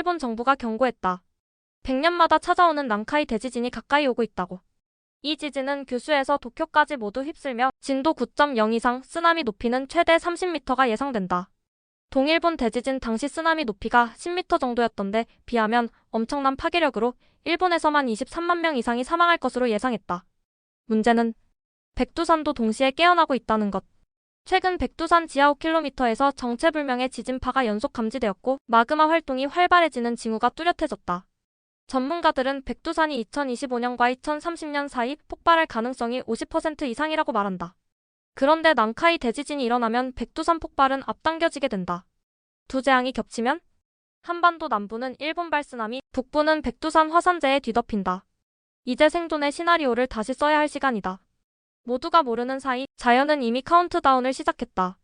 일본 정부가 경고했다. 100년마다 찾아오는 난카이 대지진이 가까이 오고 있다고. 이 지진은 규슈에서 도쿄까지 모두 휩쓸며 진도 9.0 이상 쓰나미 높이는 최대 30m가 예상된다. 동일본 대지진 당시 쓰나미 높이가 10m 정도였던데 비하면 엄청난 파괴력으로 일본에서만 23만 명 이상이 사망할 것으로 예상했다. 문제는 백두산도 동시에 깨어나고 있다는 것. 최근 백두산 지하 5km에서 정체불명의 지진파가 연속 감지되었고 마그마 활동이 활발해지는 징후가 뚜렷해졌다. 전문가들은 백두산이 2025년과 2030년 사이 폭발할 가능성이 50% 이상이라고 말한다. 그런데 난카이 대지진이 일어나면 백두산 폭발은 앞당겨지게 된다. 두 재앙이 겹치면 한반도 남부는 일본발 쓰나미, 북부는 백두산 화산재에 뒤덮인다. 이제 생존의 시나리오를 다시 써야 할 시간이다. 모두가 모르는 사이 자연은 이미 카운트다운을 시작했다.